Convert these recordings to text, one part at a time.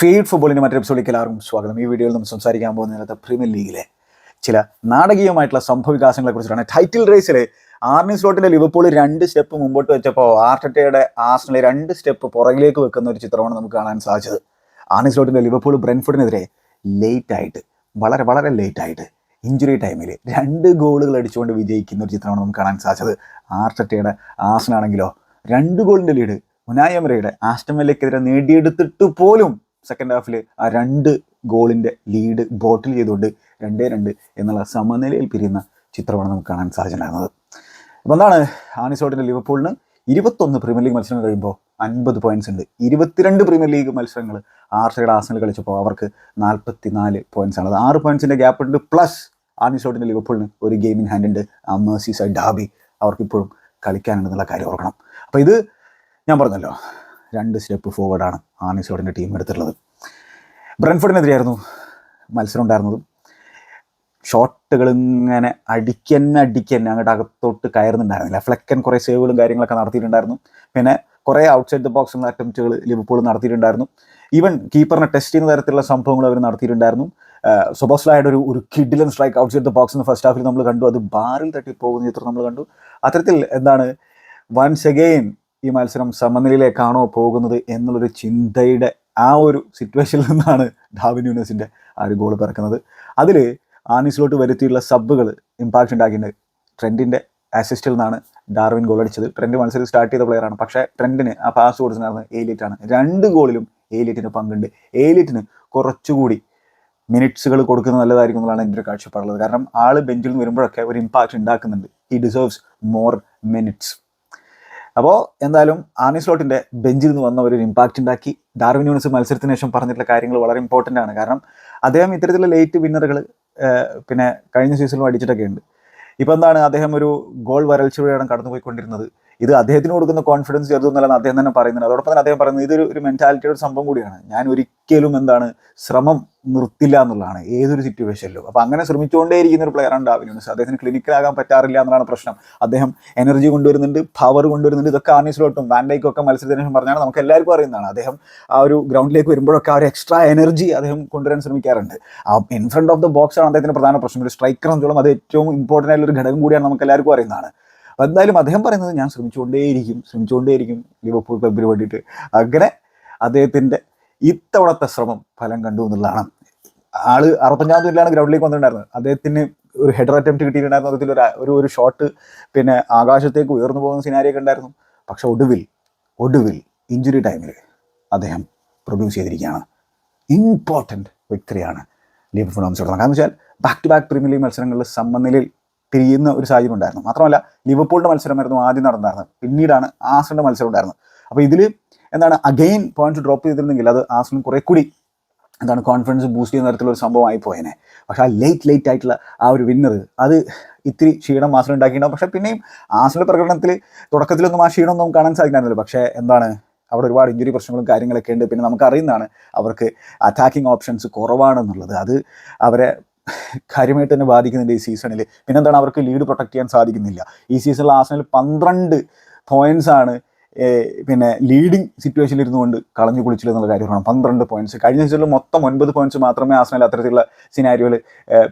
Feed ഫുട്ബോളിന്റെ മറ്റൊരു എപ്പിസോഡിലേക്ക് എല്ലാവർക്കും സ്വാഗതം. ഈ വീഡിയോയിൽ നമ്മൾ സംസാരിക്കാൻ പോകുന്ന ഇന്നത്തെ പ്രീമിയർ ലീഗിലെ ചില നാടകീയമായിട്ടുള്ള സംഭവ വികാസങ്ങളെ കുറിച്ചിട്ടാണ് ടൈറ്റിൽ റേസിൽ ആർണി സ്ലോട്ടിലെ ലിവർപൂൾ രണ്ട് സ്റ്റെപ്പ് മുമ്പോട്ട് വെച്ചപ്പോൾ ആർട്ടറ്റയുടെ ആസ്റ്റിലെ രണ്ട് സ്റ്റെപ്പ് പുറകിലേക്ക് വെക്കുന്ന ഒരു ചിത്രമാണ് നമുക്ക് കാണാൻ സാധിച്ചത്. ആർണി സ്ലോട്ടിന്റെ ലിവർപൂൾ ബ്രെൻഫുഡിനെതിരെ ലേറ്റ് ആയിട്ട് വളരെ വളരെ ലേറ്റ് ആയിട്ട് ഇഞ്ചുറി ടൈമിൽ രണ്ട് ഗോളുകൾ അടിച്ചുകൊണ്ട് വിജയിക്കുന്ന ഒരു ചിത്രമാണ് നമുക്ക് കാണാൻ സാധിച്ചത്. ആർട്ടറ്റയുടെ ആസനാണെങ്കിലോ രണ്ട് ഗോളിന്റെ ലീഡ് മുനായമരയുടെ ആസ്റ്റമലയ്ക്കെതിരെ നേടിയെടുത്തിട്ട് പോലും സെക്കൻഡ് ഹാഫിൽ ആ രണ്ട് ഗോളിന്റെ ലീഡ് ബോട്ടിൽ ചെയ്തുകൊണ്ട് രണ്ടേ രണ്ട് എന്നുള്ള സമനിലയിൽ പിരിയുന്ന ചിത്രമാണ് നമുക്ക് കാണാൻ സാധിച്ചിട്ടുണ്ടായിരുന്നത് അപ്പോൾ എന്താണ് ആനിസോട്ടിന്റെ ലിവർപൂളിന് ഇരുപത്തൊന്ന് പ്രീമിയർ ലീഗ് മത്സരങ്ങൾ കഴിയുമ്പോൾ അൻപത് പോയിന്റ്സ് ഉണ്ട്. ഇരുപത്തിരണ്ട് പ്രീമിയർ ലീഗ് മത്സരങ്ങൾ ആർഷയുടെ ആസനിൽ കളിച്ചപ്പോൾ അവർക്ക് നാൽപ്പത്തി നാല് പോയിന്റ്സ് ആണ്. അത് ആറ് പോയിന്റ്സിന്റെ ഗ്യാപ്പ് ഉണ്ട്. പ്ലസ് ആനിസോട്ടിന്റെ ലിവർപൂളിന് ഒരു ഗെയിമിൻ ഹാൻഡ് ഉണ്ട്. ആ മേഴ്സി സൈഡ് ഡാബി അവർക്കിപ്പോഴും കളിക്കാനുണ്ടെന്നുള്ള കാര്യം ഓർക്കണം. അപ്പോൾ ഇത് ഞാൻ പറഞ്ഞല്ലോ. രണ്ട് സ്റ്റെപ്പ് ഫോർവേഡാണ് ആനിസോഡിന്റെ ടീം എടുത്തിട്ടുള്ളത്. ബ്രൻഫോർഡിനെതിരെയായിരുന്നു മത്സരം ഉണ്ടായിരുന്നതും. ഷോട്ടുകൾ ഇങ്ങനെ അടിക്കന്നെ അടിക്കന്നെ അങ്ങോട്ട് അകത്തോട്ട് കയറുന്നുണ്ടായിരുന്നില്ല. ഫ്ലെക്കൻ കുറേ സേവുകളും കാര്യങ്ങളൊക്കെ നടത്തിയിട്ടുണ്ടായിരുന്നു. പിന്നെ കുറേ ഔട്ട്സൈഡ് ദ ബോക്സ് അറ്റംപ്റ്റുകൾ ലിവർപൂൾ നടത്തിയിട്ടുണ്ടായിരുന്നു. ഈവൻ കീപ്പറിനെ ടെസ്റ്റ് ചെയ്യുന്ന തരത്തിലുള്ള സംഭവങ്ങൾ അവർ നടത്തിയിട്ടുണ്ടായിരുന്നു. സൊബോസ്ലായുടെ ഒരു ഒരു കിഡിലൻ strike outside the box first ഹാഫിൽ നമ്മൾ കണ്ടു. അത് ബാറിൽ തട്ടി പോകുന്ന ചിത്രം നമ്മൾ കണ്ടു. അത്തരത്തിൽ എന്താണ് വൺസ് അഗെയിൻ ഈ മത്സരം സമനിലയിലേക്കാണോ പോകുന്നത് എന്നുള്ളൊരു ചിന്തയുടെ ആ ഒരു സിറ്റുവേഷനിൽ നിന്നാണ് ഡാവിൻ യൂണിവേഴ്സിന്റെ ആ ഒരു ഗോൾ പിറക്കുന്നത്. അതിൽ ആനിസിലോട്ട് വരുത്തിയുള്ള സബ്ബുകൾ ഇമ്പാക്റ്റ് ഉണ്ടാക്കിയിട്ടുണ്ട്. ട്രെൻഡിന്റെ അസിസ്റ്റിൽ നിന്നാണ് ഡാർവിൻ ഗോൾ അടിച്ചത്. ട്രെൻഡ് മത്സരം സ്റ്റാർട്ട് ചെയ്ത പ്ലെയറാണ് പക്ഷേ ട്രെൻഡിന് ആ പാസ് കൊടുത്തിട്ടുണ്ടായിരുന്നത് ഏലിയറ്റ് ആണ്. രണ്ട് ഗോളിലും ഏലിയറ്റിന് പങ്കുണ്ട്. ഏലിയറ്റിന് കുറച്ചുകൂടി മിനിറ്റ്സുകൾ കൊടുക്കുന്നത് നല്ലതായിരിക്കും എന്നുള്ളതാണ് എന്റെ ഒരു കാഴ്ചപ്പാടുള്ളത്. കാരണം ആൾ ബെഞ്ചിൽ നിന്ന് വരുമ്പോഴൊക്കെ ഒരു ഇമ്പാക്റ്റ് ഉണ്ടാക്കുന്നുണ്ട്. ഹി ഡിസേർവ്സ് മോർ മിനിറ്റ്സ് അപ്പോൾ എന്തായാലും ആനി സ്ലോട്ടിന്റെ ബെഞ്ചിൽ നിന്ന് വന്ന ഒരു ഇമ്പാക്റ്റ് ഉണ്ടാക്കി. ഡാർവിൻ യൂണിസ് മത്സരത്തിന് ശേഷം പറഞ്ഞിട്ടുള്ള കാര്യങ്ങൾ വളരെ ഇമ്പോർട്ടന്റ് ആണ്. കാരണം അദ്ദേഹം ഇത്തരത്തിലുള്ള ലേറ്റ് വിന്നറുകൾ പിന്നെ കഴിഞ്ഞ സീസണിലും അടിച്ചിട്ടൊക്കെ ഉണ്ട് ഇപ്പോൾ എന്താണ് അദ്ദേഹം ഒരു ഗോൾ വരൾച്ചയോടെയാണ് കടന്നുപോയിക്കൊണ്ടിരുന്നത്? ഇത് അദ്ദേഹത്തിന് കൊടുക്കുന്ന കോൺഫിഡൻസ് ചെറുതൊന്നുമല്ലെന്ന് അദ്ദേഹം തന്നെ പറയുന്നുണ്ട്. അതോടൊപ്പം തന്നെ അദ്ദേഹം പറയുന്നത് ഇതൊരു ഒരു മെന്റാലിറ്റിയുടെ സംഭവം കൂടിയാണ്. ഞാൻ ഒരിക്കലും എന്താണ് ശ്രമം നിർത്തില്ല എന്നുള്ളതാണ്. ഏതൊരു സിറ്റുവേഷനിലും അപ്പോൾ അങ്ങനെ ശ്രമിച്ചുകൊണ്ടേയിരിക്കുന്ന ഒരു പ്ലെയറാണ് ഡാവിൻ യൂണിസ് അദ്ദേഹത്തിന് ക്ലിനിക്കിലാകാൻ പറ്റാറില്ല എന്നുള്ളതാണ് പ്രശ്നം. അദ്ദേഹം എനർജി കൊണ്ടുവരുന്നുണ്ട് പവർ കൊണ്ടുവരുന്നുണ്ട്. ഇതൊക്കെ ആർണീസിലോട്ടും വാൻഡൈക്കൊക്കെ മത്സരത്തിന് ശേഷം പറഞ്ഞാൽ നമുക്ക് എല്ലാവർക്കും അറിയുന്നതാണ്. അദ്ദേഹം ആ ഒരു ഗ്രൗണ്ടിലേക്ക് വരുമ്പോഴൊക്കെ ആ ഒരു എക്സ്ട്രാ എനർജി അദ്ദേഹം കൊണ്ടുവരാൻ ശ്രമിക്കാറുണ്ട്. ആ ഇൻ ഫ്രണ്ട് ഓഫ് ദ ബോക്സാണ് അദ്ദേഹത്തിന്റെ പ്രധാന പ്രശ്നം. ഒരു സ്ട്രൈക്കർ എന്നുള്ളത് അത് ഏറ്റവും ഇമ്പോർട്ടന്റ് ആയിട്ടുള്ള ഒരു ഘടകം കൂടിയാണ് നമുക്ക് എല്ലാവർക്കും അറിയുന്നതാണ്. അപ്പോൾ എന്തായാലും അദ്ദേഹം പറയുന്നത് ഞാൻ ശ്രമിച്ചുകൊണ്ടേയിരിക്കും ശ്രമിച്ചുകൊണ്ടേയിരിക്കും ലിവർപൂൾ ക്ലബിന് വേണ്ടിയിട്ട്. അങ്ങനെ അദ്ദേഹത്തിന്റെ ഇത്തവണത്തെ ശ്രമം ഫലം കണ്ടു എന്നുള്ളതാണ്. ആൾ അറുപത്തഞ്ചാം തീയതിയിലാണ് ഗ്രൗണ്ടിലേക്ക് വന്നിട്ടുണ്ടായിരുന്നത്. അദ്ദേഹത്തിന് ഒരു ഹെഡർ അറ്റംപ്റ്റ് കിട്ടിയിട്ടുണ്ടായിരുന്നു. അതിൽ ഒരു ഒരു ഷോട്ട് പിന്നെ ആകാശത്തേക്ക് ഉയർന്നു പോകുന്ന സിനാരിയൊക്കെ ഉണ്ടായിരുന്നു. പക്ഷെ ഒടുവിൽ ഒടുവിൽ ഇഞ്ചുറി ടൈമിൽ അദ്ദേഹം പ്രൊഡ്യൂസ് ചെയ്തിരിക്കുകയാണ്. ഇമ്പോർട്ടന്റ് വ്യക്തിയാണ് ലിവർപൂൾ സംബന്ധിച്ചിടത്തോളം കാരണം വെച്ചാൽ back to back premier league മത്സരങ്ങളിൽ സമനിലയിൽ പിരിയുന്ന ഒരു സാഹചര്യം ഉണ്ടായിരുന്നു. മാത്രമല്ല ലിവർപൂളിന്റെ മത്സരമായിരുന്നു ആദ്യം നടന്നായിരുന്നത്. പിന്നീടാണ് ആസിന്റെ മത്സരം ഉണ്ടായിരുന്നത്. അപ്പോൾ ഇതിൽ എന്താണ് അഗെയിൻ പോയിന്റ്സ് ഡ്രോപ്പ് ചെയ്തിരുന്നെങ്കിൽ അത് ആസിനും കുറേ കൂടി എന്താണ് കോൺഫിഡൻസ് ബൂസ്റ്റ് ചെയ്യുന്ന തരത്തിലുള്ള ഒരു സംഭവമായി പോയേനെ. പക്ഷേ ആ ലേറ്റ് ലേറ്റ് ആയിട്ടുള്ള ആ ഒരു വിന്നർ അത് ഇത്തിരി ക്ഷീണം ആസിൽ ഉണ്ടാക്കിയിട്ടുണ്ടാവും. പക്ഷേ പിന്നെയും ആസിന്റെ പ്രകടനത്തിൽ തുടക്കത്തിലൊന്നും ആ ക്ഷീണമൊന്നും കാണാൻ സാധിക്കാറില്ല പക്ഷേ എന്താണ് അവിടെ ഒരുപാട് ഇഞ്ചുറി പ്രശ്നങ്ങളും കാര്യങ്ങളൊക്കെ ഉണ്ട്. പിന്നെ നമുക്കറിയുന്നതാണ് അവർക്ക് അറ്റാക്കിംഗ് ഓപ്ഷൻസ് കുറവാണെന്നുള്ളത്. അത് അവരെ കാര്യമായിട്ട് തന്നെ ബാധിക്കുന്നുണ്ട് ഈ സീസണിൽ പിന്നെന്താണ് അവർക്ക് ലീഡ് പ്രൊട്ടക്ട് ചെയ്യാൻ സാധിക്കുന്നില്ല. ഈ സീസണിൽ ആസനിൽ പന്ത്രണ്ട് പോയിന്റ്സ് ആണ് പിന്നെ ലീഡിങ് സിറ്റുവേഷനിൽ ഇരുന്നുകൊണ്ട് കളഞ്ഞു കുളിച്ചില്ല എന്നുള്ള കാര്യമാണ് പന്ത്രണ്ട് പോയിന്റ്സ് കഴിഞ്ഞ സീസണിൽ മൊത്തം ഒൻപത് പോയിന്റ്സ് മാത്രമേ ആസനിൽ അത്തരത്തിലുള്ള സിനാരിയോയിൽ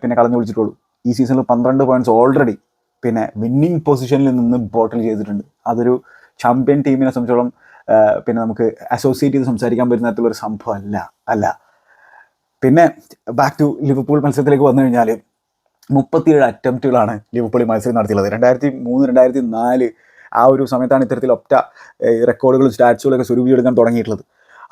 പിന്നെ കളഞ്ഞു കുളിച്ചിട്ടുള്ളൂ. ഈ സീസണിൽ പന്ത്രണ്ട് പോയിന്റ്സ് ഓൾറെഡി പിന്നെ വിന്നിങ് പൊസിഷനിൽ നിന്ന് ബോട്ടിൽ ചെയ്തിട്ടുണ്ട്. അതൊരു ചാമ്പ്യൻ ടീമിനെ സംബന്ധിച്ചോളം പിന്നെ നമുക്ക് അസോസിയേറ്റ് ചെയ്ത് സംസാരിക്കാൻ പറ്റുന്ന തരത്തിലുള്ള ഒരു സംഭവം അല്ല. അല്ല. പിന്നെ ബാക്ക് ടു ലിവർപൂൾ മത്സരത്തിലേക്ക് വന്നു കഴിഞ്ഞാൽ മുപ്പത്തിയേഴ് അറ്റംപ്റ്റുകളാണ് ലിവർപൂൾ മത്സരം നടത്തിയുള്ളത് രണ്ടായിരത്തി മൂന്ന് രണ്ടായിരത്തി നാല് ആ ഒരു സമയത്താണ് ഇത്തരത്തിൽ ഒറ്റ റെക്കോർഡുകളും സ്റ്റാറ്റ്സുകളൊക്കെ സ്വരൂപിച്ചെടുക്കാൻ തുടങ്ങിയിട്ടുള്ളത്.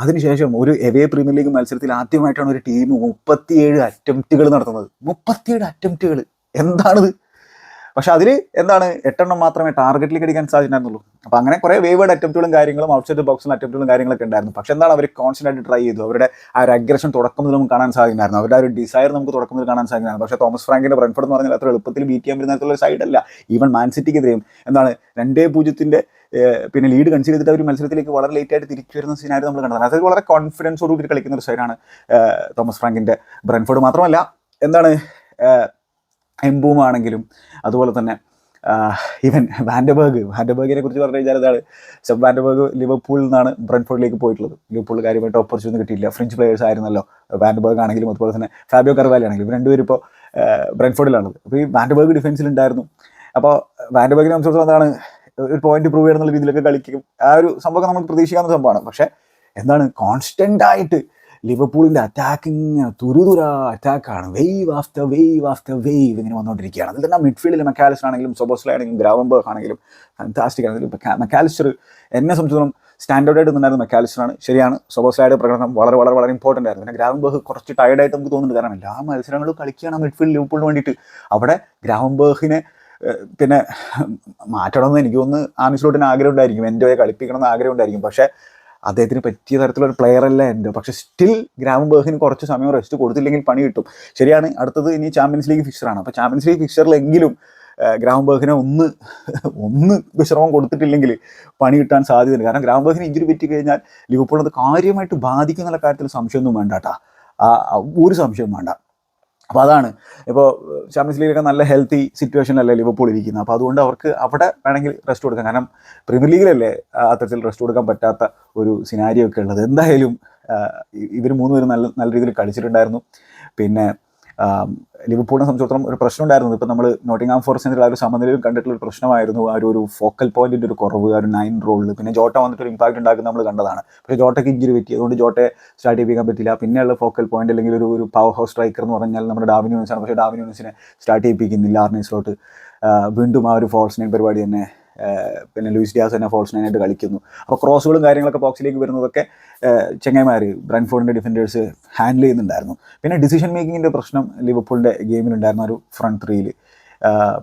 അതിനുശേഷം ഒരു എവേ പ്രീമിയർ ലീഗ് മത്സരത്തിൽ ആദ്യമായിട്ടാണ് ഒരു ടീം മുപ്പത്തിയേഴ് അറ്റംപ്റ്റുകൾ നടത്തുന്നത്. മുപ്പത്തിയേഴ് അറ്റംപ്റ്റുകൾ എന്താണിത്? പക്ഷെ അതിൽ എന്താണ് എട്ടെണ്ണം മാത്രമേ ടാർഗറ്റിലേക്ക് അടിക്കാൻ സാധിച്ചിട്ടുണ്ടായിരുന്നുള്ളൂ. അപ്പോൾ അങ്ങനെ കുറേ വേവേഡ് അറ്റംപ്റ്റുകളും കാര്യങ്ങളും ഔട്ട്സൈഡ് ബോക്സിൽ അറ്റംപ്റ്റുകളും കാര്യങ്ങളൊക്കെ ഉണ്ടായിരുന്നു. പക്ഷെ എന്താണ് അവർ കോൺസ്റ്റന്റ് ആയിട്ട് ട്രൈ ചെയ്തു. അവരുടെ ആ ഒരു അഗ്രഷൻ തുടക്കം മുതൽ നമുക്ക് കാണാൻ സാധിക്കുന്നായിരുന്നു അവരുടെ ആ ഒരു ഡിസയർ നമുക്ക് തുടക്കം മുതൽ കാണാൻ സാധിക്കുന്നതാണ് പക്ഷേ തോമസ് ഫ്രാങ്കിന്റെ ബ്രൻഫോർഡ് എന്ന് പറഞ്ഞാൽ അത്ര എളുപ്പത്തിൽ ബീറ്റ് ചെയ്യാൻ പറ്റുന്ന തരത്തിലുള്ള സൈഡല്ല ഈവൻ മാൻ സിറ്റിക്കെതിരെയും എന്താണ് രണ്ടേ പൂജ്യത്തിന്റെ പിന്നെ ലീഡ് കൺസിഡർ ചെയ്തിട്ട് അവർ മത്സരത്തിലേക്ക് വളരെ ലേറ്റ് ആയിട്ട് തിരിച്ചു വരുന്ന സീനായിരുന്നു നമ്മൾ കണ്ടത്. അതായത് വളരെ കോൺഫിഡൻസോടുകൂടി കളിക്കുന്ന ഒരു സൈഡാണ് തോമസ് ഫ്രാങ്കിന്റെ ബ്രൻഫോർഡ് മാത്രമല്ല എന്താണ് എംബൂം ആണെങ്കിലും അതുപോലെ തന്നെ ഈവൻ വാൻഡബർഗ് വാൻഡബർഗിനെ കുറിച്ച് പറഞ്ഞു കഴിഞ്ഞാൽ അതാണ് സെബ് വാൻഡബർഗ് ലിവർപൂളിൽ നിന്നാണ് ബ്രൻഫോർഡിലേക്ക് പോയിട്ടുള്ളത്. ലിവർപൂളിൽ കാര്യമായിട്ട് ഓപ്പർച്യൂണിറ്റി കിട്ടിയില്ല ഫ്രഞ്ച് പ്ലേയേഴ്സ് ആയിരുന്നല്ലോ. വാൻഡബർഗ് ആണെങ്കിലും അതുപോലെ തന്നെ ഫാബിയോ കർവാലി ആണെങ്കിലും. രണ്ടുപേരും ഇപ്പോൾ ബ്രൻഫോർഡിലാണുള്ളത്. അപ്പോൾ ഈ വാൻഡബർഗ് ഡിഫൻസിലുണ്ടായിരുന്നു അപ്പോൾ വാൻഡബർഗിനെ സംബന്ധിച്ചിടത്തോളം എന്താണ് ഒരു പോയിന്റ് പ്രൂവ് ചെയ്യണമെന്നുള്ള രീതിയിലൊക്കെ കളിക്കും. ആ ഒരു സംഭവം നമ്മൾ പ്രതീക്ഷിക്കാവുന്ന സംഭവമാണ്. പക്ഷേ എന്താണ് കോൺസ്റ്റന്റ് ആയിട്ട് ലിവർപൂളിന്റെ അറ്റാക്കിങ് തുരുതുര അറ്റാക്കാണ് wave after wave after wave ഇങ്ങനെ വന്നുകൊണ്ടിരിക്കുകയാണ് അതിൽ തന്നെ മിഡ്ഫീൽഡിൽ മെക്കാലിസ്റ്റർ ആണെങ്കിലും സൊബോസ്ല ആണെങ്കിലും ഗ്രാവംബർഗ് ആണെങ്കിലും ഫാന്താസ്റ്റിക് ആണെങ്കിലും മെക്കാലിസ്റ്റർ എന്നെ സംബന്ധിച്ചിടത്തോളം സ്റ്റാൻഡേർഡ് ആയിട്ട് നിന്നായിരുന്നു മെക്കാലിസ്റ്റർ ആണ്. ശരിയാണ് സൊബോസ്ലയുടെ പ്രകടനം വളരെ വളരെ വളരെ ഇമ്പോർട്ടന്റ് ആയിരുന്നു. പിന്നെ ഗ്രാവംബർഗ് കുറച്ച് ടയർഡായിട്ട് നമുക്ക് തോന്നുന്നുണ്ട്. കാരണം എല്ലാ മത്സരങ്ങളും കളിക്കുകയാണ് മിഡ്ഫീൽഡ് ലിവർപൂളിന് വേണ്ടിയിട്ട്. അവിടെ ഗ്രാവംബർഗിനെ പിന്നെ മാറ്റണമെന്ന് എനിക്ക് തോന്നുന്നു ആമിസ്ലോട്ടിന് ആഗ്രഹം ഉണ്ടായിരിക്കും. എന്റെ കളിപ്പിക്കണം എന്ന് ആഗ്രഹം ഉണ്ടായിരിക്കും. പക്ഷേ അദ്ദേഹത്തിന് പറ്റിയ തരത്തിലൊരു പ്ലെയർ അല്ല എന്റെ. പക്ഷെ സ്റ്റിൽ ഗ്രാമബേഹിന് കുറച്ച് സമയം റെസ്റ്റ് കൊടുത്തില്ലെങ്കിൽ പണി കിട്ടും. ശരിയാണ് അടുത്തത് ഇനി ചാമ്പ്യൻസ് ലീഗ് ഫിക്സറാണ് അപ്പോൾ ചാമ്പ്യൻസ് ലീഗ് ഫിക്സറിലെങ്കിലും ഗ്രാമബേഹിനെ ഒന്ന് ഒന്ന് വിശ്രമം കൊടുത്തിട്ടില്ലെങ്കിൽ പണി കിട്ടാൻ സാധ്യതയുണ്ട്. കാരണം ഗ്രാമബേഹിന് ഇഞ്ചുറി പറ്റി കഴിഞ്ഞാൽ ലിവർപൂൾ അത് കാര്യമായിട്ട് ബാധിക്കുന്നുള്ള കാര്യത്തിൽ സംശയമൊന്നും വേണ്ട കേട്ടാ ഒരു സംശയവും വേണ്ട. അപ്പോൾ അതാണ്. ഇപ്പോൾ ചാമ്പ്യൻസ് ലീഗിലൊക്കെ നല്ല ഹെൽത്തി സിറ്റുവേഷനിലല്ലേ ലിവർപൂൾ ഇരിക്കുന്നത് അപ്പോൾ അതുകൊണ്ട് അവർക്ക് അവിടെ വേണമെങ്കിൽ റെസ്റ്റ് കൊടുക്കാം. കാരണം പ്രീമിയർ ലീഗിലല്ലേ അത്തരത്തിൽ റെസ്റ്റ് കൊടുക്കാൻ പറ്റാത്ത ഒരു സിനാരിയോ ഒക്കെ ഉള്ളത്. എന്തായാലും ഇവർ മൂന്നുപേരും നല്ല നല്ല രീതിയിൽ കളിച്ചിട്ടുണ്ടായിരുന്നു. പിന്നെ ലിവർപൂളിനെ സംബന്ധിച്ചിടത്തോളം ഒരു പ്രശ്നം ഉണ്ടായിരുന്നു ഇപ്പം നമ്മൾ നോട്ടിംഗ്ഹാം ഫോറസ്റ്റിന്റെ ആ ഒരു സമനിലയിൽ കണ്ടിട്ടുള്ള ഒരു പ്രശ്നമായിരുന്നു. ആ ഒരു ഫോക്കൽ പോയിന്റിന്റെ ഒരു കുറവ് ആ ഒരു നയൻ റോളിൽ പിന്നെ ജോട്ട വന്നിട്ട് ഒരു ഇമ്പാക്ട് ഉണ്ടാക്കുന്ന നമ്മൾ കണ്ടതാണ്. പക്ഷേ ജോട്ടയ്ക്ക് ഇഞ്ചുറി പറ്റി. അതുകൊണ്ട് ജോട്ടയെ സ്റ്റാർട്ട് ചെയ്യിപ്പിക്കാൻ പറ്റില്ല പിന്നെയുള്ള ഫോക്കൽ പോയിന്റ് അല്ലെങ്കിൽ ഒരു ഒരു പവർ ഹൗസ് സ്ട്രൈക്കർ എന്ന് പറഞ്ഞാൽ നമ്മുടെ ഡാവിൻ പക്ഷേ ഡാവിൻ യൂണിസിനെ സ്റ്റാർട്ട് ചെയ്യിപ്പിക്കുന്നില്ല ആർണീസിലോട്ട് വീണ്ടും ആ ഒരു ഫോൾസ് പരിപാടി തന്നെ പിന്നെ ലൂയിസ് ഡിയാസ് തന്നെ ഫോൾസ് നൈനായിട്ട് കളിക്കുന്നു. അപ്പോൾ ക്രോസുകളും കാര്യങ്ങളൊക്കെ ബോക്സിലേക്ക് വരുന്നതൊക്കെ ചെങ്ങൈമാർ ബ്രൻഫോർഡിന്റെ ഡിഫൻഡേഴ്സ് ഹാൻഡിൽ ചെയ്യുന്നുണ്ടായിരുന്നു. പിന്നെ ഡിസിഷൻ മേക്കിങ്ങിന്റെ പ്രശ്നം ലിവർപൂളിന്റെ ഗെയിമിലുണ്ടായിരുന്ന ഒരു ഫ്രണ്ട് ത്രീയിൽ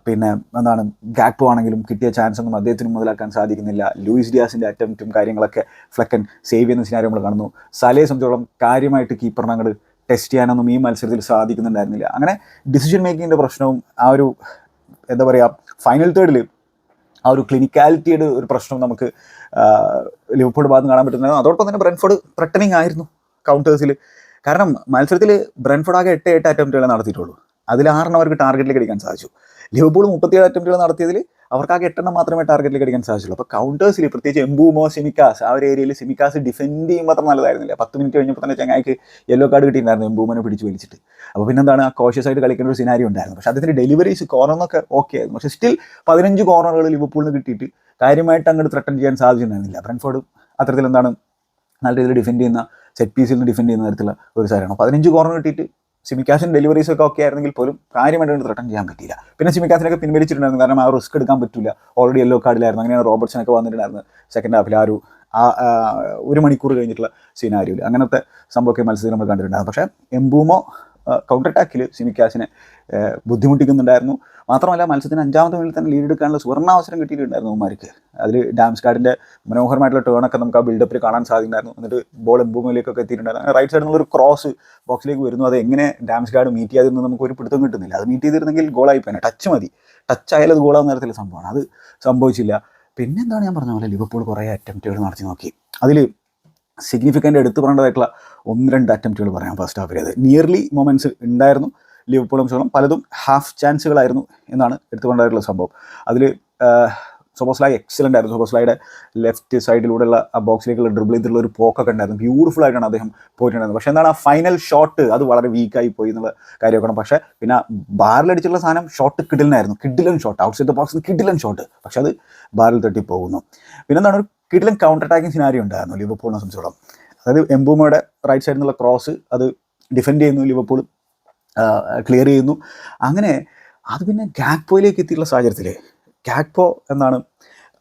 പിന്നെ എന്താണ് ഗാക്പോ ആണെങ്കിലും കിട്ടിയ ചാൻസ് ഒന്നും അദ്ദേഹത്തിന് മുതലാക്കാൻ സാധിക്കുന്നില്ല. ലൂയിസ് ഡിയാസിന്റെ അറ്റംപ്റ്റും കാര്യങ്ങളൊക്കെ ഫ്ലക്കൻ സേവ് ചെയ്യുന്ന സിനാരി നമ്മൾ കാണുന്നു. സലയെ സംബന്ധിച്ചോളം കാര്യമായിട്ട് കീപ്പറിനെ ടെസ്റ്റ് ചെയ്യാനൊന്നും ഈ മത്സരത്തിൽ സാധിക്കുന്നുണ്ടായിരുന്നില്ല. അങ്ങനെ ഡിസിഷൻ മേക്കിങ്ങിന്റെ പ്രശ്നവും ആ ഒരു എന്താ പറയുക ഫൈനൽ തേർഡിൽ ആ ഒരു ക്ലിനിക്കാലിറ്റിയുടെ ഒരു പ്രശ്നം നമുക്ക് ലിവർപൂൾ ഭാഗത്ത് കാണാൻ പറ്റുന്നത് അതോടൊപ്പം തന്നെ ബ്രൻഫോർഡ് ത്രട്ടനിങ് ആയിരുന്നു കൗണ്ടേഴ്സിൽ കാരണം മത്സരത്തിൽ ബ്രൻഫോർഡ് ആകെ എട്ട് എട്ട് അറ്റംപ്റ്റുകളെ നടത്തിയിട്ടുള്ളൂ. അതിൽ ആറെണ്ണം അവർക്ക് ടാർഗറ്റിലേക്ക് അടിക്കാൻ സാധിച്ചു. ലിവർപൂൾ മുപ്പത്തിയേഴ് അറ്റംപ്റ്റുകൾ നടത്തിയതിൽ അവർക്ക് ആകെ എട്ടെണ്ണം മാത്രമേ ടാർഗറ്റിലേക്ക് അടിക്കാൻ സാധിച്ചുള്ളൂ. അപ്പോൾ കൗണ്ടേഴ്സിൽ പ്രത്യേകിച്ച് എംബൂമോ സിമിക്കാസ് ആ ഒരു ഏരിയയിൽ സിമിക്കാസ് ഡിഫെൻഡ് ചെയ്യുമ്പോൾ അത്ര നല്ലതായിരുന്നില്ല. പത്ത് മിനിറ്റ് കഴിഞ്ഞപ്പോൾ തന്നെ ചങ്ങായിക്ക് യെല്ലോ കാർഡ് കിട്ടിയിട്ടുണ്ടായിരുന്നു എംബൂമനെ പിടിച്ച് വലിച്ചിട്ട്. അപ്പോൾ പിന്നെന്താണ് ആ കോഷ്യസ് ആയിട്ട് കളിക്കേണ്ട ഒരു സിനാരി ഉണ്ടായിരുന്നു. പക്ഷേ അതിന്റെ ഡെലിവറീസ് കോർണറൊക്കെ ഓക്കെ ആയിരുന്നു. പക്ഷേ സ്റ്റിൽ പതിനഞ്ച് കോർണറുകൾ ലിവർപൂളിന് കിട്ടിയിട്ട് കാര്യമായിട്ട് അങ്ങോട്ട് ത്രട്ടൻ ചെയ്യാൻ സാധിച്ചിട്ടുണ്ടായിരുന്നില്ല. ബ്രൻഫോർഡ് അത്തരത്തിൽ എന്താണ്? നല്ല രീതിയിൽ ഡിഫെൻഡ് ചെയ്യുന്ന സെറ്റ് പീസിൽ നിന്ന് ഡിഫെൻഡ് ചെയ്യുന്ന തരത്തിലുള്ള ഒരു സാരാണ് പതിനഞ്ച് കോർണർ കിട്ടിയിട്ട് സിമിക്കാസിൻ ഡെലിവറീസ് ഒക്കെ ഓക്കെ ആയിരുന്നെങ്കിൽ പോലും കാര്യമായിട്ട് റിട്ടേൺ ചെയ്യാൻ പറ്റിയില്ല. പിന്നെ സിമിക്കാസിനൊക്കെ പിൻവലിച്ചിട്ടുണ്ടായിരുന്നു. കാരണം ആ റിസ്ക് എടുക്കാൻ പറ്റില്ല ഓൾറെഡി യെല്ലോ കാർഡിലായിരുന്നു അങ്ങനെയാണ് റോബർട്ട്സനൊക്കെ വന്നിട്ടുണ്ടായിരുന്നു സെക്കൻഡ് ഹാഫിൽ ആ ഒരു ആ, ഒരു മണിക്കൂർ കഴിഞ്ഞിട്ടുള്ള സീനാരിയിൽ അങ്ങനത്തെ സംഭവമൊക്കെ മത്സരത്തിൽ നമ്മൾ കണ്ടിട്ടുണ്ടായിരുന്നു. പക്ഷേ എംബൂമോ കൗണ്ടർ അറ്റാക്കിൽ സിമിക്കാസിനെ ബുദ്ധിമുട്ടിക്കുന്നുണ്ടായിരുന്നു. മാത്രമല്ല മത്സരത്തിന് അഞ്ചാമത്തെ മിനിറ്റിൽ തന്നെ ലീഡ് എടുക്കാനുള്ള സുവർണാവസരം കിട്ടിയിട്ടുണ്ടായിരുന്നു ഉമ്മാർക്ക്. അതിൽ ഡാംസ്കാർഡിന്റെ മനോഹരമായിട്ടുള്ള ടേണൊക്കെ നമുക്ക് ആ ബിൽഡപ്പിൽ കാണാൻ സാധിക്കുന്നുണ്ടായിരുന്നു. എന്നിട്ട് ബോൾ എംബൂമിലേക്കൊക്കെ എത്തിയിട്ടുണ്ടായിരുന്നു. റൈറ്റ് സൈഡിൽ നിന്നൊരു ക്രോസ് ബോക്സിലേക്ക് വരുന്നു. അത് എങ്ങനെ ഡാംസ് ഡാംസ്കാർഡ് മീറ്റ് ചെയ്യാതിരുന്ന് നമുക്ക് ഒരു പിടുത്തം കിട്ടുന്നില്ല. അത് മീറ്റ് ചെയ്തിരുന്നെങ്കിൽ ഗോളായി പോയി ടച്ച് മതി. ടച്ച് ആയാലും അത് ഗോളാവുന്ന തരത്തിലുള്ള സംഭവമാണ്. അത് സംഭവിച്ചില്ല. പിന്നെന്താണ് ഞാൻ പറഞ്ഞ പോലെ ലിവർപൂൾ കുറേ അറ്റംപ്റ്റുകൾ നടത്തി നോക്കി. അതിൽ സിഗ്നിഫിക്കന്റ് എടുത്തു പറയേണ്ടതായിട്ടുള്ള ഒന്ന് രണ്ട് അറ്റംപ്റ്റുകൾ പറയാം ഫസ്റ്റ് ഹാഫിൽ അത് നിയർലി മൊമെന്റ്സ് ഉണ്ടായിരുന്നു. ലിവർപൂളും ചോളം പലതും ഹാഫ് ചാൻസുകളായിരുന്നു എന്നാണ് എടുത്തു പറയേണ്ടതായിട്ടുള്ള സംഭവം. അതിൽ സോബോസ്ലായി എക്സലന്റ് ആയിരുന്നു. സോബോസ്ലായുടെ ലെഫ്റ്റ് സൈഡിലൂടെയുള്ള ആ ബോക്സിലേക്കുള്ള ഡ്രിബിൾ ചെയ്തിട്ടുള്ള ഒരു പോക്കൊക്കെ ഉണ്ടായിരുന്നു. ബ്യൂട്ടിഫുൾ ആയിട്ടാണ് അദ്ദേഹം പോയിട്ടുണ്ടായിരുന്നത്. പക്ഷേ എന്താണ് ആ ഫൈനൽ ഷോട്ട് അത് വളരെ വീക്കായി പോയി എന്നുള്ള കാര്യമൊക്കെ പക്ഷേ പിന്നെ ബാറിലടിച്ചുള്ള സാധനം ഷോട്ട് കിഡിലിനായിരുന്നു കിഡിലൻ shot outside the box കിഡിലൻ ഷോട്ട് പക്ഷേ അത് ബാറിൽ തട്ടി പോകുന്നു പിന്നെ എന്താണ് ഒരു കിഡിലൻ കൗണ്ടർ അറ്റാക്കിംഗ് സിനാരി ഉണ്ടായിരുന്നു ലിവർപൂളിനെ സംബന്ധിച്ചോളം അതായത് എംബൂമയുടെ റൈറ്റ് സൈഡിൽ നിന്നുള്ള ക്രോസ് അത് ഡിഫെൻഡ് ചെയ്യുന്നു ലിവർപൂൾ ക്ലിയർ ചെയ്യുന്നു. അങ്ങനെ അത് പിന്നെ ഗാക്പോയിലേക്ക് എത്തിയിട്ടുള്ള സാഹചര്യത്തിൽ ഗാക്പോ എന്നാണ്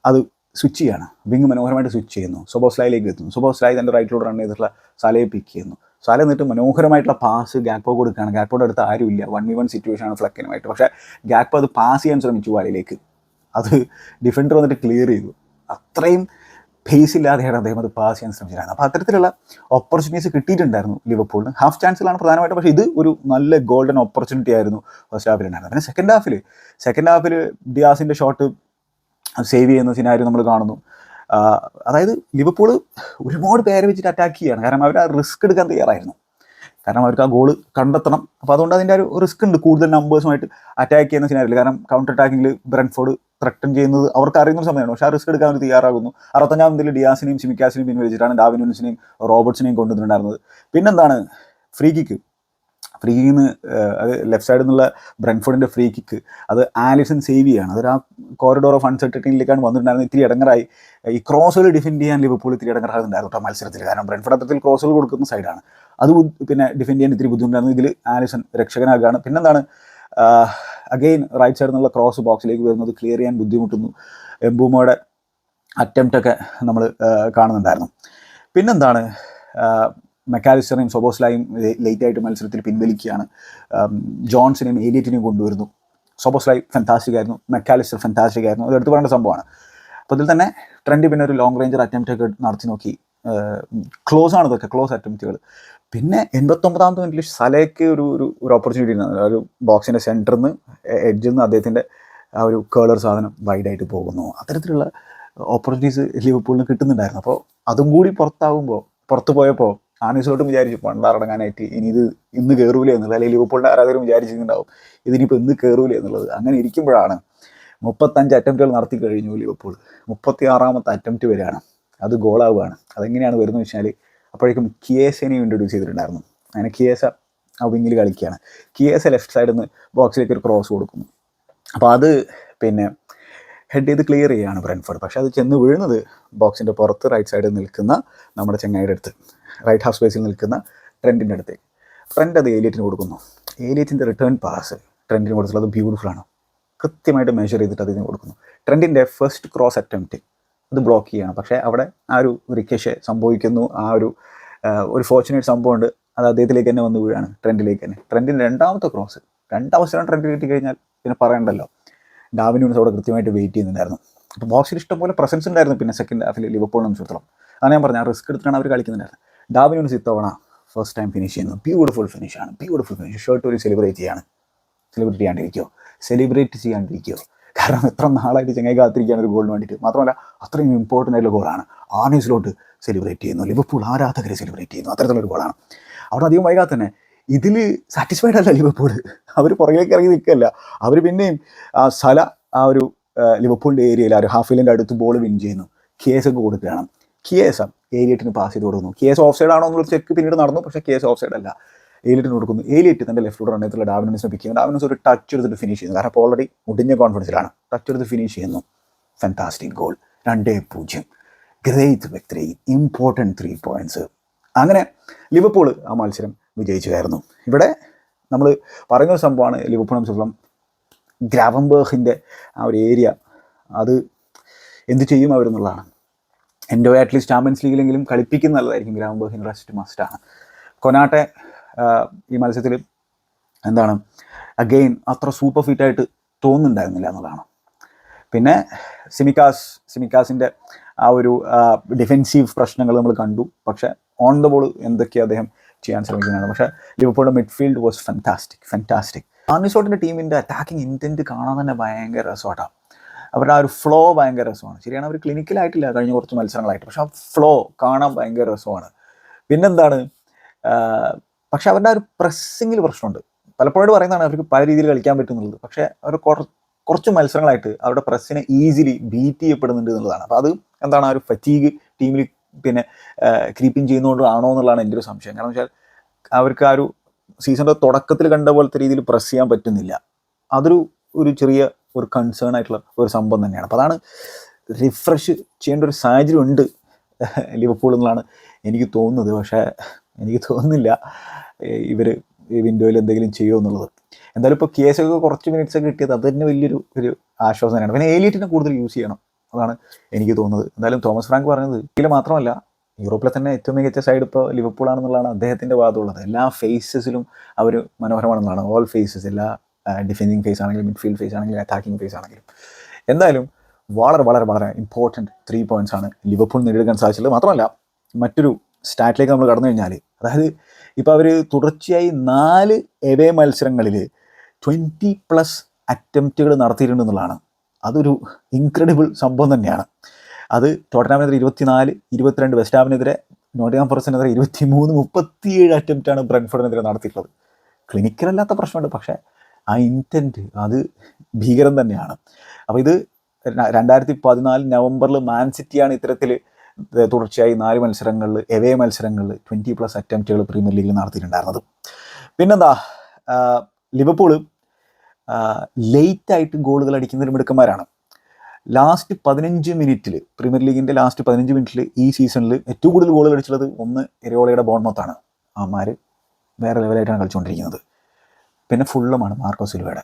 അത് സ്വിച്ച് ചെയ്യാണ്. വിങ് മനോഹരമായിട്ട് സ്വിച്ച് ചെയ്യുന്നു. സൊബോസ്ലായിലേക്ക് എത്തുന്നു. സൊബോസ്ലായി തന്റെ റൈറ്റിലൂടെ റൺ ചെയ്തിട്ടുള്ള സാലയെ പിക്ക് ചെയ്യുന്നു. സാല എന്നിട്ട് മനോഹരമായിട്ടുള്ള പാസ് ഗാക്പോ കൊടുക്കുകയാണ്. ഗാക്പോയുടെ അടുത്ത് ആരുമില്ല. വൺ വി വൺ സിറ്റുവേഷൻ ആണ് ഫ്ലക്കിനുമായിട്ട്. പക്ഷേ ഗാക്പോ അത് പാസ് ചെയ്യാൻ ശ്രമിച്ചു വാലയിലേക്ക്. അത് ഡിഫൻഡർ വന്നിട്ട് ക്ലിയർ ചെയ്തു. അത്രയും പേസ് ഇല്ലാതെയാണ് അദ്ദേഹം അത് പാസ് ചെയ്യാൻ ശ്രമിച്ചിരുന്നത് അപ്പോൾ അത്തരത്തിലുള്ള ഓപ്പർച്യൂണിറ്റീസ് കിട്ടിയിട്ടുണ്ടായിരുന്നു ലിവർപൂളിന് ഹാഫ് ചാൻസിലാണ് പ്രധാനമായിട്ടും. പക്ഷേ ഇത് ഒരു നല്ല ഗോൾഡൻ ഓപ്പർച്യൂണിറ്റി ആയിരുന്നു ഫസ്റ്റ് ഹാഫിൽ ഉണ്ടായിരുന്നത്. പിന്നെ സെക്കൻഡ് ഹാഫിൽ സെക്കൻഡ് ഹാഫിൽ ഡിയാസിന്റെ ഷോട്ട് സേവ് ചെയ്യുന്ന സിനാരി നമ്മൾ കാണുന്നു. അതായത് ലിവർപൂൾ ഒരുപാട് പേരെ വെച്ചിട്ട് അറ്റാക്ക് ചെയ്യുകയാണ് കാരണം അവർ ആ റിസ്ക് എടുക്കാൻ തയ്യാറായിരുന്നു. കാരണം അവർക്ക് ആ ഗോൾ കണ്ടെത്തണം. അപ്പോൾ അതുകൊണ്ട് അതിന്റെ ഒരു റിസ്ക് ഉണ്ട് കൂടുതൽ നമ്പേഴ്സുമായിട്ട് അറ്റാക്ക് ചെയ്യുന്ന സിനാരില്ല കാരണം കൗണ്ടർ അറ്റാക്കിങ്ങിൽ ബ്രൻഫോർഡ് ത്രട്ടൺ ചെയ്യുന്നത് അവർക്ക് അറിയുന്ന സമയമാണ്. പക്ഷേ ആ റിസ്ക് എടുക്കാൻ അവർ തയ്യാറാകുന്നു. അറുപത്തഞ്ചാം തീയതി ഡിയാസിനെയും സിമിക്കാസിനെയും പിൻവലിച്ചിട്ടാണ് ഡാവിനുസിനെയും റോബർട്സിനെയും കൊണ്ടുവന്നിട്ടുണ്ടായിരുന്നത്. പിന്നെന്താണ്? ഫ്രീ കിക്ക് ഫ്രീ കിക്കിൽ നിന്ന് അത് ലെഫ്റ്റ് സൈഡിൽ നിന്നുള്ള ബ്രൻഫോർഡിന്റെ ഫ്രീ കിക്ക് അത് ആലിസൺ സേവിയാണ് അതൊരു ആ കോറിഡോർ ഓഫ് അൺസർട്ടനിലേക്കാണ് വന്നിട്ടുണ്ടായിരുന്നത്. ഇത്തിരി ഇടങ്ങറായി. ഈ ക്രോസുകൾ ഡിഫെൻഡ് ചെയ്യാൻ ലിവർപൂൾ ഇത്തിരി ഇടങ്ങറാകുന്നുണ്ടായിരുന്നു കേട്ടോ മത്സരത്തിൽ. കാരണം ബ്രൻഫോർഡ് അത്തരത്തിൽ ക്രോസുകൾ കൊടുക്കുന്ന സൈഡാണ് അത് പിന്നെ ഡിഫെൻഡ് ചെയ്യാൻ ഇത്തിരി ബുദ്ധിമുട്ടായിരുന്നു. ഇതിൽ ആലിസൺ രക്ഷകനാകുകയാണ്. പിന്നെന്താണ്? അഗെയിൻ റൈറ്റ് സൈഡിൽ നിന്നുള്ള ക്രോസ് ബോക്സിലേക്ക് വരുന്നത് ക്ലിയർ ചെയ്യാൻ ബുദ്ധിമുട്ടുന്നു. എംബൂമോയുടെ അറ്റംപ്റ്റൊക്കെ നമ്മൾ കാണുന്നുണ്ടായിരുന്നു. പിന്നെന്താണ്? മെക്കാലിസ്റ്ററിനെയും സൊബോസ്ലായും ലേറ്റായിട്ട് മത്സരത്തിൽ പിൻവലിക്കുകയാണ്. ജോൺസിനെയും ഏലിയറ്റിനെയും കൊണ്ടുവരുന്നു. സൊബോസ്ലായി ഫെന്റാസ്റ്റിക് ആയിരുന്നു. മെക്കാലിസ്റ്റർ ഫെന്റാസ്റ്റിക് ആയിരുന്നു. അത് എടുത്തു പറയേണ്ട സംഭവമാണ്. അപ്പോൾ ഇതിൽ തന്നെ ട്രെൻഡ് പിന്നെ ഒരു ലോങ് റേഞ്ചർ അറ്റംപ്റ്റ് ഒക്കെ നടത്തി നോക്കി. ക്ലോസ് ആണ് ഇതൊക്കെ ക്ലോസ് അറ്റംപ്റ്റുകൾ പിന്നെ എൺപത്തൊമ്പതാമത്തെ മിനിറ്റിൽ സലയ്ക്ക് ഒരു ഒരു ഒരു ഓപ്പർച്യൂണിറ്റി ഉണ്ടായിരുന്നു. ഒരു ബോക്സിന്റെ സെന്ററിൽ നിന്ന് എഡ്ജിൽ നിന്ന് അദ്ദേഹത്തിന്റെ ആ ഒരു കേളർ സാധനം വൈഡായിട്ട് പോകുന്നു. അത്തരത്തിലുള്ള ഓപ്പർച്യൂണിറ്റീസ് ലിവർപൂളിന് കിട്ടുന്നുണ്ടായിരുന്നു. അപ്പോൾ അതും കൂടി പുറത്താകുമ്പോൾ പുറത്ത് പോയപ്പോൾ ആനീസോട്ടും വിചാരിച്ചു പണ്ടാറടങ്ങാനായിട്ട് ഇനി ഇത് ഇന്ന് കയറൂലേ എന്നുള്ളത്. അല്ലെങ്കിൽ ലിവർപൂളിന്റെ ആരാധകരും വിചാരിച്ചിട്ടുണ്ടാവും ഇതിനിപ്പോൾ ഇന്ന് കയറൂലേ എന്നുള്ളത്. അങ്ങനെ ഇരിക്കുമ്പോഴാണ് മുപ്പത്തഞ്ച് അറ്റംപ്റ്റുകൾ നടത്തി കഴിഞ്ഞു ലിവർപൂൾ. മുപ്പത്തി ആറാമത്തെ അറ്റംപ്റ്റ് വരികയാണ് അത് ഗോളാവുകയാണ്. അതെങ്ങനെയാണ് വരുന്നത് വെച്ചാൽ അപ്പോഴേക്കും കിയേസനെ ഇൻട്രൊഡ്യൂസ് ചെയ്തിട്ടുണ്ടായിരുന്നു. അങ്ങനെ കിയേസ ആ വിങ്ങിൽ കളിക്കുകയാണ്. കിയേസ ലെഫ്റ്റ് സൈഡിൽ നിന്ന് ബോക്സിലേക്ക് ഒരു ക്രോസ് കൊടുക്കുന്നു. അപ്പോൾ അത് പിന്നെ ഹെഡ് ചെയ്ത് ക്ലിയർ ചെയ്യുകയാണ് ബ്രെൻഫോർഡ്. പക്ഷേ അത് ചെന്ന് വീഴുന്നത് ബോക്സിന്റെ പുറത്ത് റൈറ്റ് സൈഡിൽ നിൽക്കുന്ന നമ്മുടെ ചെങ്ങായിയുടെ അടുത്ത്. റൈറ്റ് ഹാഫ് സ്പേസിൽ നിൽക്കുന്ന ട്രെൻഡിന്റെ അടുത്തേക്ക്. ട്രെൻഡ് അത് ഏലിയറ്റിന് കൊടുക്കുന്നു. ഏലിയറ്റിന്റെ റിട്ടേൺ പാസ് ട്രെൻഡിന് കൊടുത്തിട്ടുള്ളത് ബ്യൂട്ടിഫുൾ ആണ്. കൃത്യമായിട്ട് മെഷർ ചെയ്തിട്ട് അതിന് കൊടുക്കുന്നു. ട്രെൻഡിന്റെ ഫസ്റ്റ് ക്രോസ് അറ്റംപ്റ്റ് അത് ബ്ലോക്ക് ചെയ്യണം. പക്ഷേ അവിടെ ആ ഒരു റിക്കഷ് സംഭവിക്കുന്നു. ആ ഒരു ഒരു ഫോർച്ചുനേറ്റ് സംഭവമുണ്ട് അത് അദ്ദേഹത്തിലേക്ക് തന്നെ വന്ന് വീഴാണ്. ട്രെൻഡിലേക്ക് തന്നെ. ട്രെൻഡിന്റെ രണ്ടാമത്തെ ക്രോസ് രണ്ടവസരം ട്രെൻഡിൽ കിട്ടിക്കഴിഞ്ഞാൽ പിന്നെ പറയണ്ടല്ലോ. ഡാവിനൂൺസ് അവിടെ കൃത്യമായിട്ട് വെയിറ്റ് ചെയ്യുന്നുണ്ടായിരുന്നു. അപ്പോൾ ബോക്സിൽ ഇഷ്ടംപോലെ പ്രസൻസ് ഉണ്ടായിരുന്നു. പിന്നെ സെക്കൻഡ് ഹാഫിൽ ലിവർപൂളിനെ സംബന്ധിച്ചിടത്തോളം അതാണ് ഞാൻ പറഞ്ഞത്. ആ റിസ്ക് എടുത്തിട്ടാണ് അവർ കളിക്കുന്നുണ്ടായിരുന്നത്. ഡാവിനൂൺസ് ഇത്തവണ ഫസ്റ്റ് ടൈം ഫിനിഷ് ചെയ്യുന്നു. ബ്യൂട്ടിഫുൾ ഫിനിഷാണ് ബ്യൂട്ടിഫുൾ ഫിനിഷ് ഷർട്ട് ഒരു സെലിബ്രേറ്റ് ചെയ്യാണ്. സെലിബ്രേറ്റ് ചെയ്യാണ്ടിരിക്കുമോ സെലിബ്രേറ്റ് ചെയ്യാണ്ടിരിക്കുമോ കാരണം എത്ര നാളായിട്ട് ചങ്ങായി കാത്തിരിക്കുകയാണ് ഒരു ഗോളിന് വേണ്ടിയിട്ട്. മാത്രമല്ല അത്രയും ഇമ്പോർട്ടന്റ് ആയിട്ടുള്ള ഗോളാണ് ആനീസിലോട്ട് സെലിബ്രേറ്റ് ചെയ്യുന്നു. ലിവർപൂൾ ആരാധകരെ സെലിബ്രേറ്റ് ചെയ്യുന്നു. അത്തരത്തിലൊരു ഗോളാണ് അവിടെ അധികം വൈകാതെ തന്നെ ഇതിൽ സാറ്റിസ്ഫൈഡ് അല്ല ലിവർപൂൾ അവർ പുറകിലേക്ക് ഇറങ്ങി നിൽക്കുകയല്ല. അവർ പിന്നെയും ആ സല ആ ഒരു ലിവപ്പൂളിന്റെ ഏരിയയിൽ ആ ഒരു ഹാഫ് ഫീൽഡിന്റെ അടുത്ത് ബോൾ വിൻ ചെയ്യുന്നു. കേസൊക്കെ കൊടുക്കുകയാണ്. കിയേസ ഏലിയറ്റിന് പാസ് ചെയ്ത് കൊടുക്കുന്നു. കിയേസ് ഓഫ് സൈഡ് ആണോ എന്നുള്ള ചെക്ക് പിന്നീട് നടന്നു. പക്ഷേ കേസ് ഓഫ് സൈഡ് അല്ല. ഏലിയറ്റിന് കൊടുക്കുന്നു. ഏലിയറ്റ് തന്റെ ലെഫ്റ്റ് റൺ എത്തുള്ള ഡാവിനൻസിനെ പിക്ക് ചെയ്യുന്നു. ഡാവിനൻസ് ഒരു ടച്ച് എടുത്തിട്ട് ഫിനിഷ് ചെയ്യുന്നു. കാരണം അപ്പോൾ ഓൾറെഡി മുടിഞ്ഞ കോൺഫിഡൻസിലാണ് ടച്ച് എടുത്ത് ഫിനിഷ് ചെയ്യുന്നു. ഫാന്റാസ്റ്റിക് ഗോൾ രണ്ടേ പൂജ്യം. Great victory important three points അങ്ങനെ ലിവർപൂൾ ആ മത്സരം വിജയിച്ചുമായിരുന്നു ഇവിടെ നമ്മൾ പറയുന്ന ഒരു സംഭവമാണ് ലിവർപൂൾ സംബന്ധിച്ചിടത്തോളം ഗ്രാവംബേഹിന്റെ ആ ഒരു ഏരിയ അത് എന്ത് ചെയ്യും അവരെന്നുള്ളതാണ്. എന്റെ അറ്റ്ലീസ്റ്റ് ചാമ്പ്യൻസ് ലീഗിലെങ്കിലും കളിപ്പിക്കുന്ന നല്ലതായിരിക്കും ഗ്രാവംബേഹിന് മസ്റ്റ്. മസ്റ്റാണ് കൊനാട്ടെ ഈ മത്സരത്തിൽ എന്താണ് അഗെയിൻ അത്ര സൂപ്പർ ഫിറ്റ് ആയിട്ട് തോന്നുന്നുണ്ടായിരുന്നില്ല എന്നുള്ളതാണ്. പിന്നെ സിമിക്കാസ് സിമിക്കാസിന്റെ ആ ഒരു ഡിഫെൻസീവ് പ്രശ്നങ്ങൾ നമ്മൾ കണ്ടു. പക്ഷെ ഓൺ ദ ബോൾ എന്തൊക്കെയാണ് അദ്ദേഹം ചെയ്യാൻ ശ്രമിക്കുന്നതാണ് പക്ഷേ ലിവർപൂളിന്റെ മിഡ്ഫീൽഡ് വാസ് ഫെന്റാസ്റ്റിക് ഫെന്റാസ്റ്റിക് ആർണിസോട്ടിന്റെ ടീമിന്റെ അറ്റാക്കിംഗ് ഇന്റന്റ് കാണാൻ തന്നെ ഭയങ്കര രസമായിട്ടാണ് അവരുടെ ആ ഒരു ഫ്ലോ ഭയങ്കര രസമാണ്. ശരിയാണ് അവർ ക്ലിനിക്കലായിട്ടില്ല കഴിഞ്ഞ കുറച്ച് മത്സരങ്ങളായിട്ട്. പക്ഷെ ആ ഫ്ലോ കാണാൻ ഭയങ്കര രസമാണ്. പിന്നെന്താണ്? പക്ഷെ അവരുടെ ആ ഒരു പ്രസ്സിങ്ങിൽ പ്രശ്നമുണ്ട്. പലപ്പോഴും പറയുന്നതാണ് അവർക്ക് പല രീതിയിൽ കളിക്കാൻ പറ്റുന്നുള്ളത്. പക്ഷേ അവർ കുറ- കുറച്ച് മത്സരങ്ങളായിട്ട് അവരുടെ പ്രസ്സിനെ ഈസിലി ബീറ്റ് ചെയ്യപ്പെടുന്നുണ്ട് എന്നുള്ളതാണ്. അപ്പോൾ അത് എന്താണ് ആ ഒരു ഫറ്റീഗ് ടീമിൽ പിന്നെ ക്രീപ്പിംഗ് ചെയ്യുന്നതുകൊണ്ടാണോ എന്നുള്ളതാണ് എന്റെ ഒരു സംശയം. കാരണം വെച്ചാൽ അവർക്ക് ആ ഒരു സീസണിന്റെ തുടക്കത്തിൽ കണ്ട പോലത്തെ രീതിയിൽ പ്രസ് ചെയ്യാൻ പറ്റുന്നില്ല. അതൊരു ഒരു ചെറിയ ഒരു കൺസേൺ ആയിട്ടുള്ള ഒരു സംഭവം തന്നെയാണ്. അപ്പോൾ അതാണ് റിഫ്രഷ് ചെയ്യേണ്ട ഒരു സാഹചര്യം ഉണ്ട് ലിവർപൂൾ എന്നുള്ളതാണ് എനിക്ക് തോന്നുന്നത്. പക്ഷേ എനിക്ക് തോന്നുന്നില്ല ഇവർ ഈ വിൻഡോയിൽ എന്തെങ്കിലും ചെയ്യുമോ എന്നുള്ളത്. എന്തായാലും ഇപ്പോൾ കേസൊക്കെ കുറച്ച് മിനിറ്റ്സ് ഒക്കെ കിട്ടിയത് അത് തന്നെ വലിയൊരു ഒരു ആശ്വാസം തന്നെയാണ്. പിന്നെ ഏലിയറ്റിനെ കൂടുതൽ യൂസ് ചെയ്യണം. അതാണ് എനിക്ക് തോന്നുന്നത്. എന്തായാലും തോമസ് ഫ്രാങ്ക് പറഞ്ഞത് ഇതിൽ മാത്രമല്ല യൂറോപ്പിലെ തന്നെ ഏറ്റവും മികച്ച സൈഡ് ഇപ്പോൾ ലിവർപൂൾ ആണെന്നുള്ളതാണ് അദ്ദേഹത്തിന്റെ വാദമുള്ളത് എല്ലാ ഫേസസിലും അവർ മനോഹരമാണെന്നുള്ളതാണ് ഓൾ ഫേസസ് എല്ലാ ഡിഫെൻഡിങ് ഫേസ് ആണെങ്കിലും മിഡ്ഫീൽഡ് ഫേസ് ആണെങ്കിലും അറ്റാക്കിംഗ് ഫേസ് ആണെങ്കിലും. എന്തായാലും വളരെ വളരെ വളരെ ഇമ്പോർട്ടന്റ് ത്രീ പോയിന്റ്സ് ആണ് ലിവർപൂൾ നേടിയെടുക്കാൻ സാധിച്ചത്. മാത്രമല്ല മറ്റൊരു സ്റ്റാറ്റിലേക്ക് നമ്മൾ കടന്നു കഴിഞ്ഞാൽ അതായത് ഇപ്പോൾ അവർ തുടർച്ചയായി നാല് എവേ മത്സരങ്ങളിൽ ട്വന്റി പ്ലസ് അറ്റംപ്റ്റുകൾ നടത്തിയിട്ടുണ്ട് എന്നുള്ളതാണ്. അതൊരു ഇൻക്രെഡിബിൾ സംഭവം തന്നെയാണ്. അത് ടോട്ടനാമിനെതിരെ ഇരുപത്തിനാല് ഇരുപത്തിരണ്ട് വെസ്റ്റാമിനെതിരെ നോട്ടിയാം ഫോറസ്റ്റിനെതിരെ ഇരുപത്തി മൂന്ന് മുപ്പത്തിയേഴ് അറ്റംപ്റ്റാണ് ബ്രൻഫോർഡിനെതിരെ നടത്തിയിട്ടുള്ളത്. ക്ലിനിക്കലല്ലാത്ത പ്രശ്നമുണ്ട്. പക്ഷേ ആ ഇന്റന്റ് അത് ഭീകരം തന്നെയാണ്. അപ്പോൾ ഇത് രണ്ടായിരത്തി പതിനാല് നവംബറിൽ മാൻ സിറ്റിയാണ് ഇത്തരത്തിൽ തുടർച്ചയായി നാല് മത്സരങ്ങളിൽ എവേ മത്സരങ്ങളിൽ ട്വന്റി പ്ലസ് അറ്റംപ്റ്റുകൾ പ്രീമിയർ ലീഗിൽ നടത്തിയിട്ടുണ്ടായിരുന്നത്. പിന്നെന്താ ആ, ലിവർപൂൾ ലേറ്റായിട്ട് ഗോളുകൾ ഒരു മിടുക്കന്മാരാണ്. ലാസ്റ്റ് പതിനഞ്ച് മിനിറ്റിൽ പ്രീമിയർ ലീഗിന്റെ ലാസ്റ്റ് പതിനഞ്ച് മിനിറ്റിൽ ഈ സീസണിൽ ഏറ്റവും കൂടുതൽ ഗോൾ കളിച്ചുള്ളത് ഒന്ന് ഇരയോളയുടെ ബോൺമത്താണ് അവന്മാർ വേറെ ലെവലായിട്ടാണ് കളിച്ചുകൊണ്ടിരിക്കുന്നത്. പിന്നെ ഫുള്ളുമാണ് മാർക്കോ സിൽവയുടെ.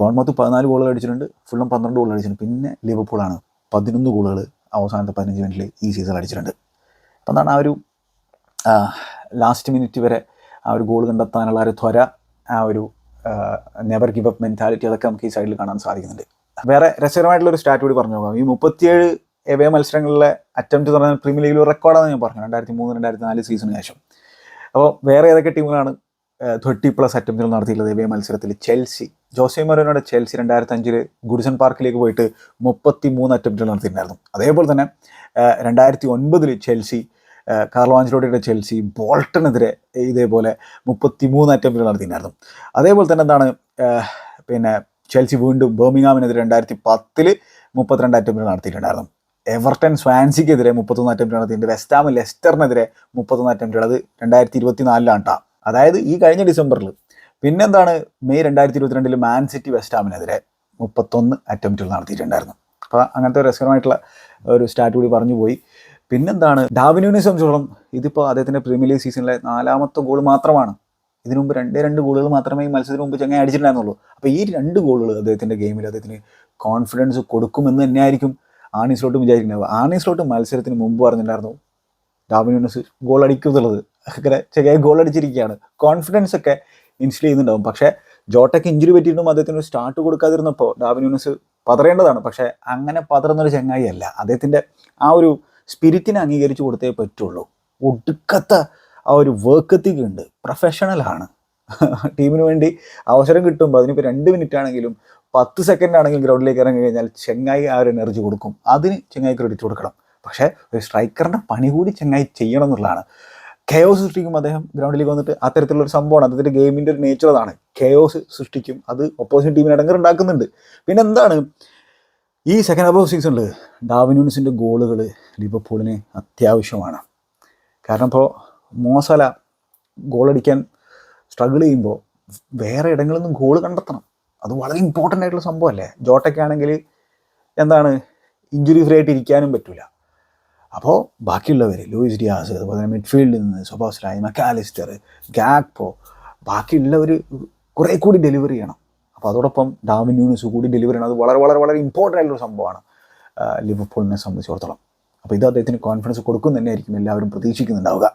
ബോൺമത്ത് പതിനാല് ഗോളുകൾ അടിച്ചിട്ടുണ്ട്. ഫുള്ളും പന്ത്രണ്ട് ഗോളുകൾ അടിച്ചിട്ടുണ്ട്. പിന്നെ ലിവർപൂളാണ് പതിനൊന്ന് ഗോളുകൾ അവസാനത്തെ പതിനഞ്ച് മിനിറ്റിൽ ഈ സീസൺ അടിച്ചിട്ടുണ്ട്. അപ്പം എന്താണ് ആ ഒരു ലാസ്റ്റ് മിനിറ്റ് വരെ ആ ഒരു ഗോൾ കണ്ടെത്താനുള്ള ഒരു ത്വര ആ ഒരു നെവർ ഗിവ് അപ്പ് മെന്റാലിറ്റി അതൊക്കെ നമുക്ക് ഈ സൈഡിൽ കാണാൻ സാധിക്കുന്നുണ്ട്. വേറെ രസകരമായിട്ടുള്ള ഒരു സ്റ്റാറ്റ് കൂടി പറഞ്ഞു നോക്കാം. ഈ മുപ്പത്തിയേഴ് എവേ മത്സരങ്ങളിലെ അറ്റംപ്റ്റ് പറഞ്ഞാൽ പ്രീമിയർ ലീഗിൽ റെക്കോർഡാണെന്ന് ഞാൻ പറഞ്ഞു. രണ്ടായിരത്തി മൂന്ന് രണ്ടായിരത്തി നാല് സീസണിന് ശേഷം. അപ്പോൾ വേറെ ഏതൊക്കെ ടീമുകളാണ് തേർട്ടി പ്ലസ് അറ്റംപ്റ്റുകൾ നടത്തിയിട്ടുള്ള എവേ മത്സരത്തിൽ ചെൽസി ജോസെ മൊറോനോടെ ചെൽസി രണ്ടായിരത്തി അഞ്ചിൽ ഗുഡിസൺ പാർക്കിലേക്ക് പോയിട്ട് മുപ്പത്തി മൂന്ന് അറ്റംപ്റ്റുകൾ നടത്തിയിട്ടുണ്ടായിരുന്നു. അതേപോലെ തന്നെ രണ്ടായിരത്തി ഒൻപതിൽ ചെൽസി കാർലോ ചെൽസി ബോൾട്ടനെതിരെ ഇതേപോലെ മുപ്പത്തി മൂന്ന് അറ്റംപ്റ്റുകൾ നടത്തിയിട്ടുണ്ടായിരുന്നു. അതേപോലെ തന്നെ എന്താണ് പിന്നെ ചെൽസി വീണ്ടും ബേമിങ്ങാമിനെതിരെ രണ്ടായിരത്തി പത്തിൽ മുപ്പത്തിരണ്ട് അറ്റംപ്റ്റുകൾ നടത്തിയിട്ടുണ്ടായിരുന്നു. എവർട്ടൺ സ്വാൻസിക്കെതിരെ മുപ്പത്തൊന്ന് അറ്റംപ്റ്റ് നടത്തിയിട്ടുണ്ട്. വെസ്റ്റാം ലെസ്റ്ററിനെതിരെ മുപ്പത്തൊന്ന് അറ്റംപ്റ്റുകൾ അത് രണ്ടായിരത്തി ഇരുപത്തി നാലിലാണ് കേട്ടോ അതായത് ഈ കഴിഞ്ഞ ഡിസംബറിൽ പിന്നെന്താണ് മെയ് രണ്ടായിരത്തി ഇരുപത്തിരണ്ടിൽ മാൻ സിറ്റി വെസ്റ്റാമിനെതിരെ മുപ്പത്തൊന്ന് അറ്റംപ്റ്റുകൾ നടത്തിയിട്ടുണ്ടായിരുന്നു. അപ്പോൾ അങ്ങനത്തെ ഒരു രസകരമായിട്ടുള്ള ഒരു സ്റ്റാറ്റ് കൂടി പറഞ്ഞു പോയി. പിന്നെന്താണ് ഡാവിനുവിനെ സംബന്ധിച്ചോളം ഇതിപ്പോൾ അദ്ദേഹത്തിന്റെ പ്രീമിയർ ലീഗ് സീസണിലെ നാലാമത്തെ ഗോൾ മാത്രമാണ്. ഇതിനു മുമ്പ് രണ്ടേ രണ്ട് ഗോളുകൾ മാത്രമേ ഈ മത്സരത്തിന് മുമ്പ് ചങ്ങായി അടിച്ചിട്ടുണ്ടായിരുന്നുള്ളൂ. അപ്പോൾ ഈ രണ്ട് ഗോളുകൾ അദ്ദേഹത്തിന്റെ ഗെയിമിൽ അദ്ദേഹത്തിന് കോൺഫിഡൻസ് കൊടുക്കുമെന്ന് തന്നെയായിരിക്കും ആണീസ്ലോട്ടും വിചാരിക്കുന്നത്. ആണീസ്ലോട്ട് മത്സരത്തിന് മുമ്പ് പറഞ്ഞിട്ടുണ്ടായിരുന്നു ഡാവിനുവിനെ ഗോൾ അടിക്കും എന്നുള്ളത് അങ്ങനെ ചെറിയ ഗോൾ അടിച്ചിരിക്കുകയാണ്. കോൺഫിഡൻസ് ഒക്കെ ഇൻസ്റ്റിൽ ചെയ്യുന്നുണ്ടാവും. പക്ഷേ ജോട്ടയ്ക്ക് ഇഞ്ചുറി പറ്റിയിട്ടും അദ്ദേഹത്തിന് ഒരു സ്റ്റാർട്ട് കൊടുക്കാതിരുന്നപ്പോൾ ഡാവിൻ യൂണിസ് പതറേണ്ടതാണ്. പക്ഷേ അങ്ങനെ പതറുന്നൊരു ചങ്ങായി അല്ല. അദ്ദേഹത്തിന്റെ ആ ഒരു സ്പിരിറ്റിനെ അംഗീകരിച്ച് കൊടുത്തേ പറ്റുള്ളൂ. ഒടുക്കത്ത ആ ഒരു വർക്ക് എത്തിക് ഉണ്ട്. പ്രൊഫഷണലാണ് ടീമിന് വേണ്ടി അവസരം കിട്ടുമ്പോൾ അതിനിപ്പോൾ രണ്ട് മിനിറ്റ് ആണെങ്കിലും പത്ത് സെക്കൻഡ് ആണെങ്കിലും ഗ്രൗണ്ടിലേക്ക് ഇറങ്ങി കഴിഞ്ഞാൽ ചെങ്ങായി ആ ഒരു എനർജി കൊടുക്കും. അതിന് ചെങ്ങായി ക്രെഡിറ്റ് കൊടുക്കണം. പക്ഷേ ഒരു സ്ട്രൈക്കറിന്റെ പണി കൂടി ചെങ്ങായി ചെയ്യണം എന്നുള്ളതാണ്. കെയോസ് സൃഷ്ടിക്കും അദ്ദേഹം. ഗ്രൗണ്ടിലേക്ക് വന്നിട്ട് അത്തരത്തിലുള്ള ഒരു സംഭവമാണ്. അദ്ദേഹത്തിന്റെ ഗെയിമിന്റെ ഒരു നേച്ചർ അതാണ്. കെയോസ് സൃഷ്ടിക്കും. അത് ഒപ്പോസിറ്റ് ടീമിന് ഇടങ്ങർ ഉണ്ടാക്കുന്നുണ്ട്. പിന്നെ എന്താണ്? ഈ സെക്കൻഡ് ഹാഫ് ഓഫ് സീസണിൽ ഡാവിനൂൺസിന്റെ ഗോളുകൾ ലിവർപൂളിന് അത്യാവശ്യമാണ്. കാരണം ഇപ്പോൾ മോസല ഗോളടിക്കാൻ സ്ട്രഗിൾ ചെയ്യുമ്പോൾ വേറെ ഇടങ്ങളിൽ നിന്നും ഗോൾ കണ്ടെത്തണം. അത് വളരെ ഇമ്പോർട്ടന്റ് ആയിട്ടുള്ള സംഭവമല്ലേ? ജോട്ടയ്ക്കാണെങ്കിൽ എന്താണ്? ഇഞ്ചുറി ഫ്രീ ആയിട്ട് ഇരിക്കാനും പറ്റില്ല അപ്പോൾ ബാക്കിയുള്ളവർ ലൂയിസ് ഡിയാസ് അതുപോലെ തന്നെ മിഡ്ഫീൽഡിൽ നിന്ന് സൊബോസ്ലായി മക്കാലിസ്റ്റർ ഗാക്പോ ബാക്കിയുള്ളവർ കുറേ കൂടി ഡെലിവറി ചെയ്യണം. അപ്പോൾ അതോടൊപ്പം ന്യൂനസ് കൂടി ഡെലിവറി ചെയ്യണം. അത് വളരെ വളരെ വളരെ ഇമ്പോർട്ടന്റ് ആയിട്ടുള്ള സംഭവമാണ്. ലിവർപൂളിനെ സംബന്ധിച്ചിടത്തോളം. അപ്പോൾ ഇത് അദ്ദേഹത്തിന് കോൺഫിഡൻസ് കൊടുക്കും തന്നെയായിരിക്കും എല്ലാവരും പ്രതീക്ഷിക്കുന്നുണ്ടാവുക.